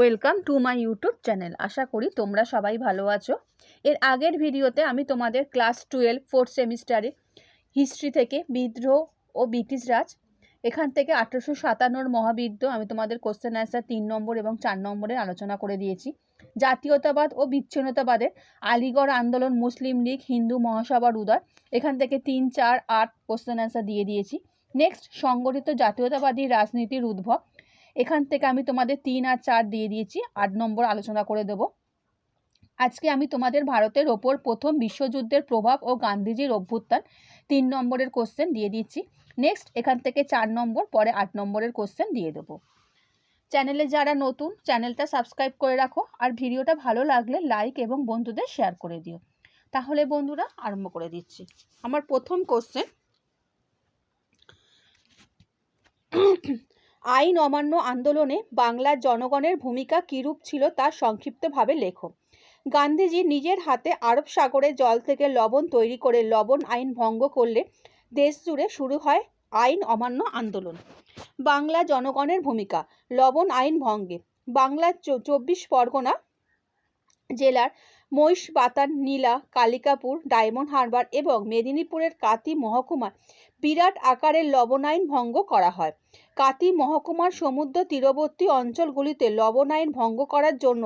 Welcome to my YouTube channel আশা করি তোমরা সবাই ভালো আছো। এর আগের ভিডিওতে আমি তোমাদের ক্লাস টুয়েলভ ফোর্থ সেমিস্টারে হিস্ট্রি থেকে বিদ্রোহ ও ব্রিটিশ রাজ, এখান থেকে আঠেরোশো সাতান্নর মহাবিদ্রোহ আমি তোমাদের কোশ্চেন অ্যান্সার তিন নম্বর এবং চার নম্বরের আলোচনা করে দিয়েছি। জাতীয়তাবাদ ও বিচ্ছিন্নতাবাদের আলিগড় আন্দোলন, মুসলিম লীগ, হিন্দু মহাসভার উদয়, এখান থেকে তিন, চার, আট কোশ্চেন অ্যান্সার দিয়ে দিয়েছি। নেক্সট সংগঠিত জাতীয়তাবাদী রাজনীতির উদ্ভব। এখান থেকে আমি তোমাদের তিন আর চার দিয়ে দিয়েছি, আট নম্বর আলোচনা করে দেব। আজকে আমি তোমাদের ভারতের ওপর প্রথম বিশ্বযুদ্ধের প্রভাব ও গান্ধীজির অভ্যুত্থান তিন নম্বরের কোশ্চেন দিয়ে দিচ্ছি। নেক্সট এখান থেকে চার নম্বর, পরে আট নম্বরের কোশ্চেন দিয়ে দেবো। চ্যানেলে যারা নতুন চ্যানেলটা সাবস্ক্রাইব করে রাখো আর ভিডিওটা ভালো লাগলে লাইক এবং বন্ধুদের শেয়ার করে দিও। তাহলে বন্ধুরা, আরম্ভ করে দিচ্ছি। আমার প্রথম কোশ্চেন আইন অমান্য আন্দোলনে বাংলার জনগণের ভূমিকা কীরূপ ছিল তা সংক্ষিপ্তভাবে লেখো। গান্ধীজি নিজের হাতে আরব সাগরে জল থেকে লবণ তৈরি করে লবণ আইন ভঙ্গ করলে দেশ জুড়ে শুরু হয় আইন অমান্য আন্দোলন। বাংলা জনগণের ভূমিকা, লবণ আইন ভঙ্গে। বাংলার চব্বিশ পরগনা জেলার মহিষবাতান নীলা, কালিকাপুর, ডায়মন্ড হারবার এবং মেদিনীপুরের কাতি মহকুমায় বিরাট আকারের লবণাইন ভঙ্গ করা হয়। কাতি মহকুমার সমুদ্র তীরবর্তী অঞ্চলগুলিতে লবণাইন ভঙ্গ করার জন্য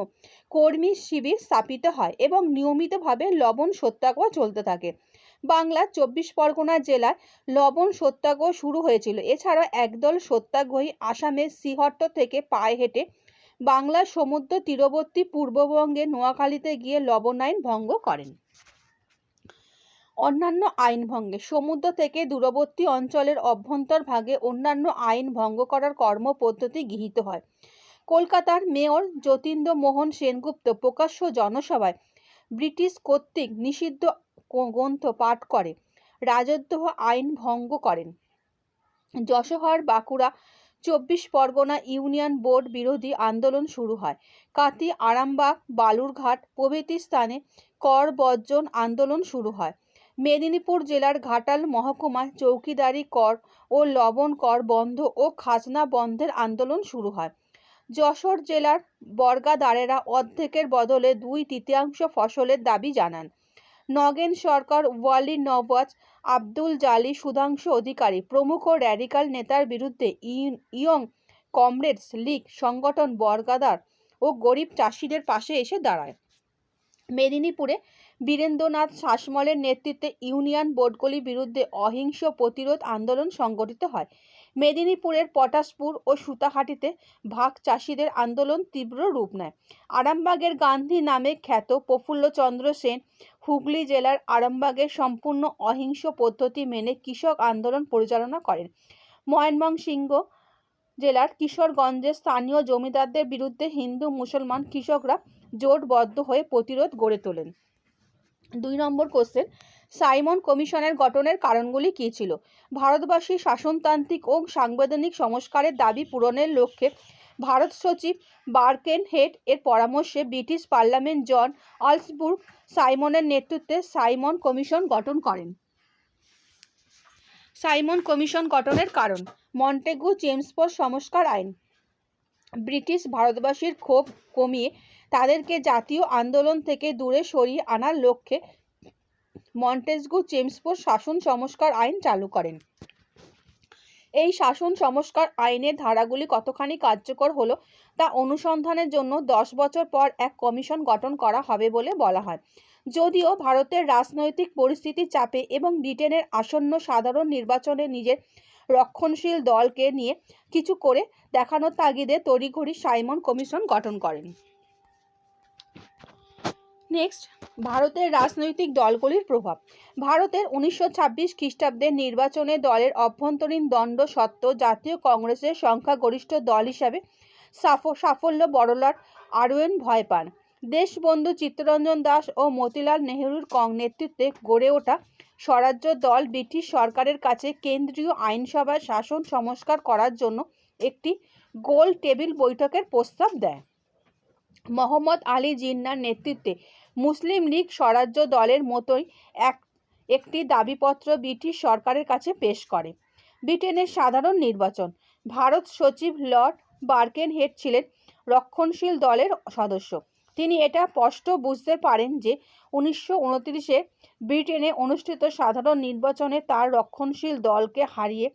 কর্মী শিবির স্থাপিত হয় এবং নিয়মিতভাবে লবণ সত্যাগ্রহ চলতে থাকে। বাংলার চব্বিশ পরগনা জেলায় লবণ সত্যাগ্রহ শুরু হয়েছিল। এছাড়া একদল সত্যাগ্রহী আসামের সিহট্ট থেকে পায়ে হেঁটে বাংলার সমুদ্র তীরবর্তী পূর্ববঙ্গে নোয়াখালীতে গিয়ে লবণাইন ভঙ্গ করেন। অন্যান্য আইন ভঙ্গে। সমুদ্র থেকে দূরবর্তী অঞ্চলের অভ্যন্তর ভাগে অন্যান্য আইন ভঙ্গ করার কর্ম পদ্ধতি গৃহীত হয়। কলকাতার মেয়র যতীন্দ্র মোহন সেনগুপ্ত প্রকাশ্য জনসভায় ব্রিটিশ কর্তৃক নিষিদ্ধ গ্রন্থ পাঠ করে, রাজত্ব আইন ভঙ্গ করেন। যশোহর বাঁকুড়া, চব্বিশ পরগনা ইউনিয়ন বোর্ড বিরোধী আন্দোলন শুরু হয়। কাতি আরামবাগ, বালুরঘাট প্রভৃতি স্থানে কর বর্জন আন্দোলন শুরু হয়। মেদিনীপুর জেলার ঘাটাল মহকুমায় চৌকিদারি কর ও লবণ কর বন্ধ ও খাজনা বন্ধের আন্দোলন শুরু হয়। যশোর জেলার বর্গাদারেরা অর্ধেকের বদলে দুই তৃতীয়াংশ ফসলের দাবি জানান। নগেন সরকার, ওয়ালি নওয়াজ, আব্দুল জালি, সুধাংশু অধিকারী, প্রমুখ র্যাডিকাল নেতার বিরুদ্ধে ইয়ং কমরেডস লীগ সংগঠন বর্গাদার ও গরিব চাষিদের পাশে এসে দাঁড়ায়। মেদিনীপুরে বীরেন্দ্রনাথ শাসমলের নেতৃত্বে ইউনিয়ন বোর্ডগুলির বিরুদ্ধে অহিংস প্রতিরোধ আন্দোলন সংগঠিত হয়। মেদিনীপুরের পটাশপুর ও সুতাহাটিতে ভাগ চাষিদের আন্দোলন তীব্র রূপ নেয়। আরামবাগের গান্ধী নামে খ্যাত প্রফুল্লচন্দ্র সেন হুগলি জেলার আরামবাগের সম্পূর্ণ অহিংস পদ্ধতি মেনে কৃষক আন্দোলন পরিচালনা করেন। ময়নমনসিংহ জেলার কিশোরগঞ্জে স্থানীয় জমিদারদের বিরুদ্ধে হিন্দু মুসলমান কৃষকরা জোটবদ্ধ হয়ে প্রতিরোধ গড়ে তোলেন। দুই নম্বর কোশ্চেন সাইমন কমিশনের গঠনের কারণগুলি কী ছিল? ভারতবাসী শাসনতান্ত্রিক ও সাংবিধানিক সংস্কারের দাবি পূরণের লক্ষ্যে ভারত সচিব বার্কেন হেড এর পরামর্শে ব্রিটিশ পার্লামেন্ট জন অলসবুর্গ সাইমনের নেতৃত্বে সাইমন কমিশন গঠন করেন। সাইমন কমিশন গঠনের কারণ মন্টেগু চেমসফোর্ড সংস্কার আইন। ব্রিটিশ ভারতবাসীর ক্ষোভ কমিয়ে তাদেরকে জাতীয় আন্দোলন থেকে দূরে সরিয়ে আনার লক্ষ্যে মন্টেসগু চেমসফোর্ড শাসন সংস্কার আইন চালু করেন। এই শাসন সংস্কার আইনের ধারাগুলি কতখানি কার্যকর হলো তা অনুসন্ধানের জন্য দশ বছর পর এক কমিশন গঠন করা হবে বলে বলা হয়। যদিও ভারতের রাজনৈতিক পরিস্থিতির চাপে এবং ব্রিটেনের আসন্ন সাধারণ নির্বাচনে নিজের রক্ষণশীল দলকে নিয়ে কিছু করে দেখানোর তাগিদে তড়িঘড়ি সাইমন কমিশন গঠন করেন। নেক্সট ভারতের রাজনৈতিক দলগুলির প্রভাব। ভারতের উনিশশো ছাব্বিশ খ্রিস্টাব্দের নির্বাচনে দলের অভ্যন্তরীণ দণ্ড সত্ত্বেও জাতীয় কংগ্রেসের সংখ্যাগরিষ্ঠ দল হিসাবে সাফ, সাফল্য বড়লাট আরওয়েন ভয় পান। দেশবন্ধু চিত্তরঞ্জন দাস ও মতিলাল নেহরুর কং নেতৃত্বে গড়ে ওঠা স্বরাজ্য দল ব্রিটিশ সরকারের কাছে কেন্দ্রীয় আইনসভার শাসন সংস্কার করার জন্য একটি গোল টেবিল বৈঠকের প্রস্তাব দেয়। মোহাম্মদ আলী জিন্নার নেতৃত্বে মুসলিম লীগ স্বরাজ্য দলের মতোই এক, একটি দাবিপত্র ব্রিটিশ সরকারের কাছে পেশ করে। ব্রিটেনের সাধারণ নির্বাচন। ভারত সচিব লর্ড বার্কেন হেড ছিলেন রক্ষণশীল দলের সদস্য। তিনি এটা স্পষ্ট বুঝতে পারেন যে উনিশশো উনত্রিশে ব্রিটেনে অনুষ্ঠিত সাধারণ নির্বাচনে তার রক্ষণশীল দলকে হারিয়ে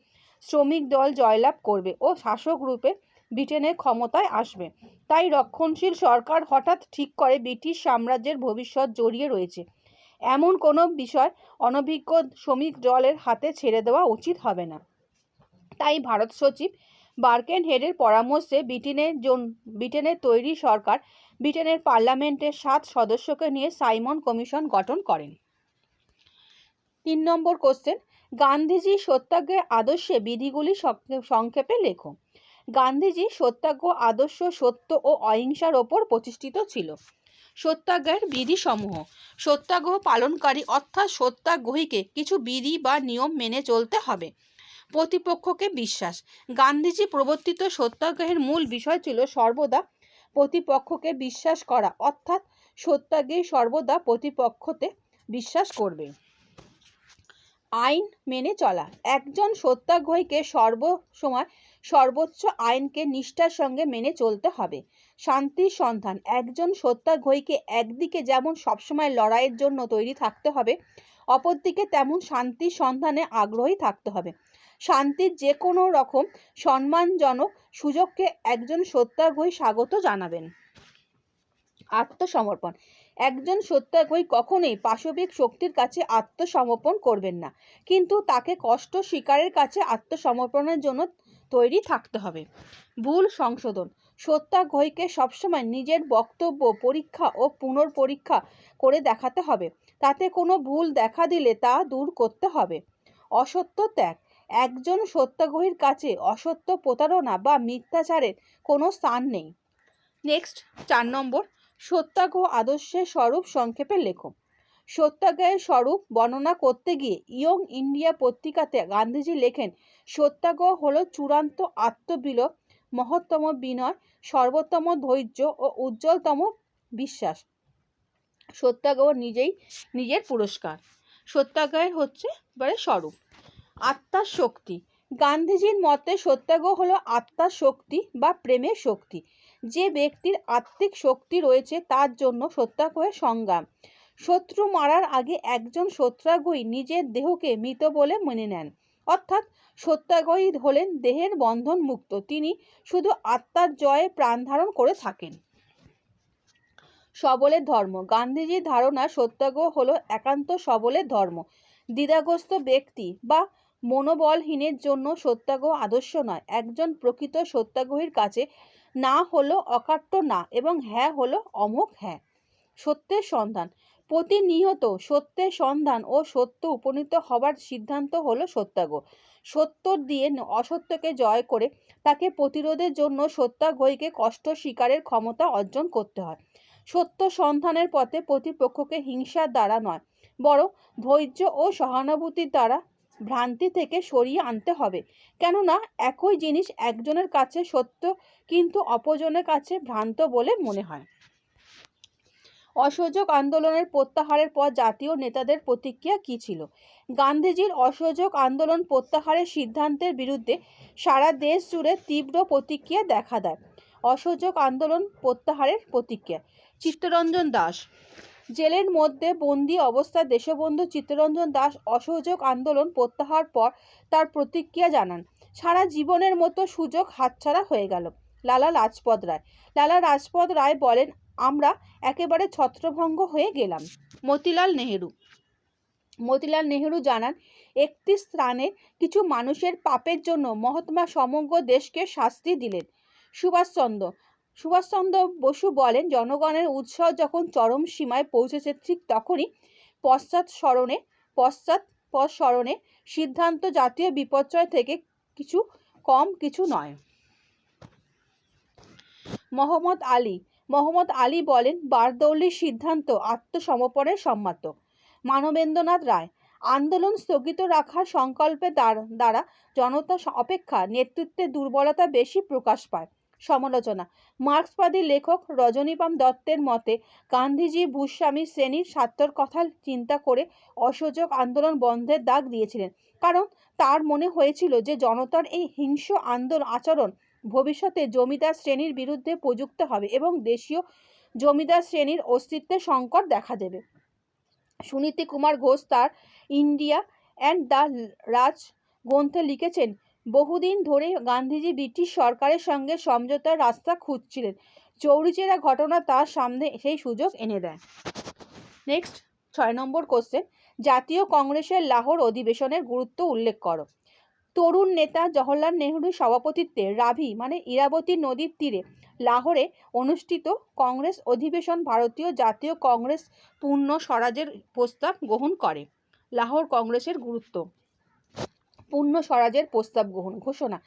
শ্রমিক দল জয়লাভ করবে ও শাসক রূপে ব্রিটেনের ক্ষমতায় আসবে। তাই রক্ষণশীল সরকার হঠাৎ ঠিক করে ব্রিটিশ সাম্রাজ্যের ভবিষ্যৎ জড়িয়ে রয়েছে। এমন কোনো বিষয় অনভিজ্ঞ শ্রমিক দলের হাতে ছেড়ে দেওয়া উচিত হবে না। তাই ভারত সচিব বার্কেন হেডের পরামর্শে ব্রিটেনের জন ব্রিটেনের তৈরি সরকার ব্রিটেনের পার্লামেন্টের সাত সদস্যকে নিয়ে সাইমন কমিশন গঠন করেন। তিন নম্বর কোশ্চেন গান্ধীজি সত্যাগ্রহের আদর্শে বিধিগুলি সংক্ষেপে লেখো। গান্ধীজি সত্যাগ্রহ, আদর্শ, সত্য ও অহিংসার ওপর প্রতিষ্ঠিত ছিল। সত্যাগ্রহের বিধিসমূহ। সত্যাগ্রহ পালনকারী অর্থাৎ সত্যাগ্রহীকে কিছু বিধি বা নিয়ম মেনে চলতে হবে। প্রতিপক্ষকে বিশ্বাস। গান্ধীজি প্রবর্তিত সত্যাগ্রহের মূল বিষয় ছিল সর্বদা প্রতিপক্ষকে বিশ্বাস করা। অর্থাৎ সত্যাগ্রহী সর্বদা প্রতিপক্ষতে বিশ্বাস করবে। আইন মেনে চলা। একজন সত্যাগ্রহীকে সর্বসময় সর্বোচ্চ আইনকে নিষ্ঠার সঙ্গে মেনে চলতে হবে। শান্তির সন্ধান। একজন সত্যাগ্রহীকে একদিকে যেমন সবসময় লড়াইয়ের জন্য তৈরি থাকতে হবে, অপরদিকে তেমন শান্তির সন্ধানে আগ্রহী থাকতে হবে। শান্তির যে কোনো রকম সম্মানজনক সুযোগকে একজন সত্যাগ্রহী স্বাগত জানাবেন। আত্মসমর্পণ। একজন সত্যাগ্রহী কখনোই পাশবিক শক্তির কাছে আত্মসমর্পণ করবেন না। কিন্তু তাকে কষ্ট, শিকারের কাছে আত্মসমর্পণের জন্য তৈরি থাকতে হবে। ভুল সংশোধন। সত্যাগ্রহীকে সবসময় নিজের বক্তব্য, পরীক্ষা ও পুনর্পরীক্ষা করে দেখাতে হবে। তাতে কোনো ভুল দেখা দিলে তা দূর করতে হবে। অসত্য ত্যাগ। একজন সত্যাগ্রহীর কাছে অসত্য প্রতারণা বা মিথ্যাচারের কোনো স্থান নেই। নেক্সট, চার নম্বর। সত্যাগ্রহ আদর্শের স্বরূপ সংক্ষেপে লেখো। সত্যাগ্রহের স্বরূপ বর্ণনা করতে গিয়ে ইয়ং ইন্ডিয়া পত্রিকাতে গান্ধীজি লেখেন সত্যাগ্রহ হলো চূড়ান্ত আত্মবিলোপ, মহত্তম বিনয়, সর্বোত্তম ধৈর্য ও উজ্জ্বলতম বিশ্বাস। সত্যাগ্রহ নিজেই নিজের পুরস্কার। সত্যাগ্রহের হচ্ছে এবারে স্বরূপ। আত্মার শক্তি। গান্ধীজির মতে সত্যাগ্রহ হলো আত্মার শক্তি বা প্রেমের শক্তি। যে ব্যক্তির আত্মিক শক্তি রয়েছে তার জন্য সত্যাগ্রহের সংগ্রাম। শত্রু মারার আগে একজন সত্যাগ্রহী নিজের দেহকে মৃত বলে মেনে নেন। অর্থাৎ সত্যাগ্রহী হলেন দেহের বন্ধন মুক্ত। তিনি শুধু আত্মার জয়ে প্রাণ ধারণ করে থাকেন। সবলের ধর্ম। গান্ধীজির ধারণা সত্যাগ্রহ হলো একান্ত সবলের ধর্ম। দ্বিধাগ্রস্ত ব্যক্তি বা মনোবলহীনের জন্য সত্যাগ্রহ আদর্শ নয়। একজন প্রকৃত সত্যাগ্রহীর কাছে না হলো অকাট্য না এবং হ্যাঁ হলো অমোঘ হ্যাঁ। সত্যের সন্ধান। প্রতিনিয়ত সত্যের সন্ধান ও সত্য উপনীত হবার সিদ্ধান্ত হলো সত্যাগ্রহ সত্য দিয়ে অসত্যকে জয় করে তাকে প্রতিরোধের জন্য সত্যাগ্রহীকে কষ্ট স্বীকারের ক্ষমতা অর্জন করতে হয়। সত্য সন্ধানের পথে প্রতিপক্ষকে হিংসার দ্বারা নয়, বরং ধৈর্য ও সহানুভূতির দ্বারা ভ্রান্তি থেকে সরিয়ে আনতে হবে। কেননা, একই জিনিস একজনের কাছে সত্য কিন্তু অপরজনের কাছে ভ্রান্ত বলে মনে হয়। অসহযোগ আন্দোলনের প্রত্যাহারের পর জাতীয় নেতাদের প্রতিক্রিয়া কী ছিল? গান্ধীজির অসহযোগ আন্দোলন প্রত্যাহারের সিদ্ধান্তের বিরুদ্ধে সারা দেশ জুড়ে তীব্র প্রতিক্রিয়া দেখা দেয়। অসহযোগ আন্দোলন প্রত্যাহারের প্রতিক্রিয়া। চিত্তরঞ্জন দাস জেলের মধ্যে বন্দি অবস্থায় দেশবন্ধু চিত্তরঞ্জন দাস অসহযোগ আন্দোলন প্রত্যাহার পর তার প্রতিক্রিয়া জানান। সারা জীবনের মতো সুযোগ হাতছাড়া হয়ে গেল। লালা লাজপত রায়। লালা লাজপত রায় বলেন, আমরা একেবারে ছত্রভঙ্গ হয়ে গেলাম। মতিলাল নেহেরু। মতিলাল নেহেরু জানান, একটি স্থানে কিছু মানুষের পাপের জন্য মহাত্মা সমগ্র দেশকে শাস্তি দিলেন। সুভাষচন্দ্র সুভাষচন্দ্র বসু বলেন, জনগণের উৎসাহ যখন চরম সীমায় পৌঁছেছে ঠিক তখনই পশ্চাৎ স্মরণে পশ্চাৎ স্মরণে সিদ্ধান্ত জাতীয় বিপর্যয় থেকে কিছু কম, কিছু নয়। মোহাম্মদ আলী মোহাম্মদ আলী বলেন, বারদৌলির সিদ্ধান্ত আত্মসমর্পণের সম্মত। মানবেন্দ্রনাথ রায়, আন্দোলন স্থগিত রাখার সংকল্পে দ্বারা জনতা অপেক্ষা নেতৃত্বে দুর্বলতা বেশি প্রকাশ পায়। সমালোচনা। মার্ক্সবাদী লেখক রজনীপাম দত্তের মতে, গান্ধীজি ভূস্বামী শ্রেণির স্বার্থর কথা চিন্তা করে অসহযোগ আন্দোলন বন্ধের দাগ দিয়েছিলেন। কারণ তার মনে হয়েছিল যে, জনতার এই হিংস্র আন্দোলন আচরণ ভবিষ্যতে জমিদার শ্রেণির বিরুদ্ধে প্রযুক্ত হবে এবং দেশীয় জমিদার শ্রেণির অস্তিত্বে সংকট দেখা দেবে। সুনীতি কুমার ঘোষ তার ইন্ডিয়া অ্যান্ড দ্য রাজ গ্রন্থে লিখেছেন বহুদিন ধরে গান্ধীজি ব্রিটিশ সরকারের সঙ্গে সমঝোতার রাস্তা খুঁজছিলেন। চৌরিচেরা ঘটনা তার সামনে সেই সুযোগ এনে দেয়। নেক্সট ছয় নম্বর কোশ্চেন জাতীয় কংগ্রেসের লাহোর অধিবেশনের গুরুত্ব উল্লেখ করো। তরুণ নেতা জওহরলাল নেহরুর সভাপতিত্বে রাভি মানে ইরাবতী নদীর তীরে লাহোরে অনুষ্ঠিত কংগ্রেস অধিবেশন ভারতীয় জাতীয় কংগ্রেস পূর্ণ স্বরাজের প্রস্তাব গ্রহণ করে। লাহোর কংগ্রেসের গুরুত্ব। পূর্ণ স্বরাজের প্রস্তাব গ্রহণ ঘোষণা।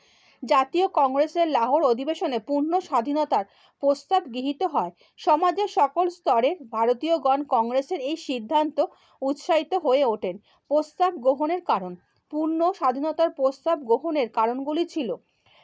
জাতীয় কংগ্রেসের লাহোর অধিবেশনে পূর্ণ স্বাধীনতার প্রস্তাব গৃহীত হয়। সমাজের সকল স্তরের ভারতীয়গণ কংগ্রেসের এই সিদ্ধান্ত উৎসাহিত হয়ে ওঠেন। প্রস্তাব গ্রহণের কারণ। পূর্ণ স্বাধীনতার প্রস্তাব গ্রহণের কারণগুলি ছিল।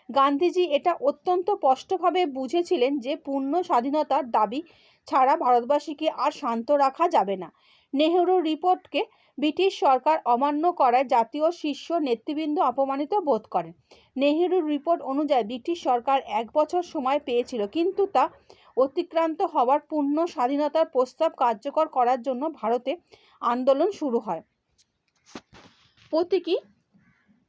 গান্ধীজি এটা অত্যন্ত স্পষ্টভাবে বুঝেছিলেন যে পূর্ণ স্বাধীনতার দাবি ছাড়া ভারতবাসীকে আর শান্ত রাখা যাবে না। নেহরুর রিপোর্টকে ব্রিটিশ সরকার অমান্য করায় জাতীয় শীর্ষ নেতৃবৃন্দ অপমানিত বোধ করেন। নেহেরুর রিপোর্ট অনুযায়ী ব্রিটিশ সরকার এক বছর সময় পেয়েছিল, কিন্তু তা অতিক্রান্ত হওয়ার পূর্ণ স্বাধীনতার প্রস্তাব কার্যকর করার জন্য ভারতে আন্দোলন শুরু হয়। প্রতীকী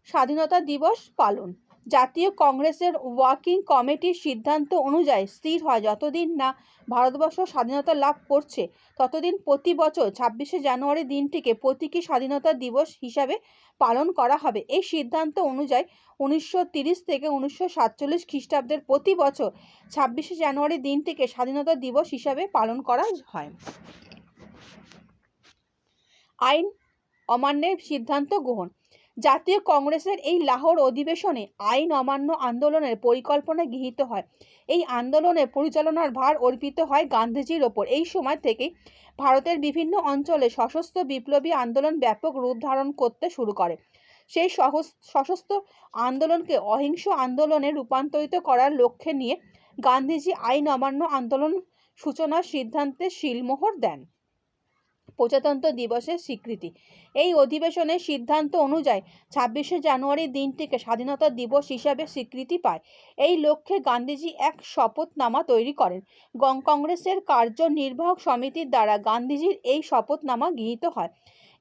স্বাধীনতা দিবস পালন জাতীয় কংগ্রেসের ওয়ার্কিং কমিটির সিদ্ধান্ত অনুযায়ী স্থির হয় যতদিন না ভারতবর্ষ স্বাধীনতা লাভ করছে, ততদিন প্রতি বছর ছাব্বিশে জানুয়ারি দিনটিকে প্রতীকী স্বাধীনতা দিবস হিসাবে পালন করা হবে। এই সিদ্ধান্ত অনুযায়ী উনিশশো থেকে উনিশশো সাতচল্লিশ খ্রিস্টাব্দের প্রতি বছর ছাব্বিশে জানুয়ারি দিনটিকে স্বাধীনতা দিবস হিসাবে পালন করা হয়। আইন অমান্যের সিদ্ধান্ত গ্রহণ জাতীয় কংগ্রেসের এই লাহোর অধিবেশনে আইন অমান্য আন্দোলনের পরিকল্পনা গৃহীত হয়। এই আন্দোলনের পরিচালনার ভার অর্পিত হয় গান্ধীজির ওপর। এই সময় থেকে ভারতের বিভিন্ন অঞ্চলে সশস্ত্র বিপ্লবী আন্দোলন ব্যাপক রূপ ধারণ করতে শুরু করে। সেই সশস্ত্র আন্দোলনকে অহিংস আন্দোলনে রূপান্তরিত করার লক্ষ্যে নিয়ে গান্ধীজি আইন অমান্য আন্দোলন সূচনার সিদ্ধান্তে শিলমোহর দেন। প্রজাতন্ত্র দিবসের স্বীকৃতি। এই অধিবেশনের সিদ্ধান্ত অনুযায়ী ছাব্বিশে জানুয়ারি দিনটিকে স্বাধীনতা দিবস হিসাবে স্বীকৃতি পায়। এই লক্ষ্যে গান্ধীজি এক শপথনামা তৈরি করেন। কংগ্রেসের কার্যনির্বাহক সমিতির দ্বারা গান্ধীজির এই শপথনামা গৃহীত হয়।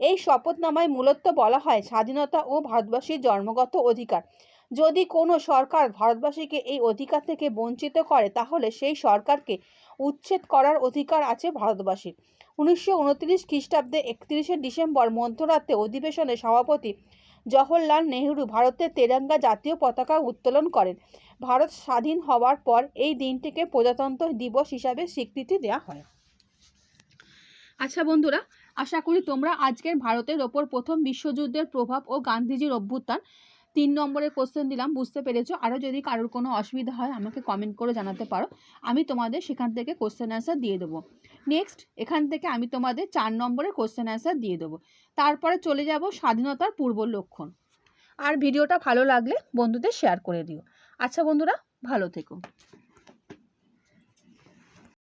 এই শপথনামায় মূলত বলা হয় স্বাধীনতা ও ভারতবাসীর জন্মগত অধিকার। যদি কোনো সরকার ভারতবাসীকে এই অধিকার থেকে বঞ্চিত করে, তাহলে সেই সরকারকে উচ্ছেদ করার অধিকার আছে ভারতবাসীর। উনিশশো উনত্রিশ খ্রিস্টাব্দে একত্রিশে ডিসেম্বর মধ্যরাতে অধিবেশনে সভাপতি জওহরলাল নেহরু ভারতের তেরঙ্গা জাতীয় পতাকা উত্তোলন করেন। ভারত স্বাধীন হওয়ার পর এই দিনটিকে প্রজাতন্ত্র দিবস হিসাবে স্বীকৃতি দেওয়া হয়। আচ্ছা বন্ধুরা, আশা করি তোমরা আজকের ভারতের ওপর প্রথম বিশ্বযুদ্ধের প্রভাব ও গান্ধীজির অভ্যুত্থান তিন নম্বরের কোশ্চেন দিলাম, বুঝতে পেরেছ? আরও যদি কারোর কোনো অসুবিধা হয়, আমাকে কমেন্ট করে জানাতে পারো। আমি তোমাদের সেখান থেকে কোশ্চেন অ্যান্সার দিয়ে দেবো। নেক্সট এখান থেকে আমি তোমাদের চার নম্বরের কোশ্চেন অ্যান্সার দিয়ে দেবো। তারপরে চলে যাব স্বাধীনতার পূর্ব লক্ষণ। আর ভিডিওটা ভালো লাগলে বন্ধুদের শেয়ার করে দিও। আচ্ছা বন্ধুরা, ভালো থেকো।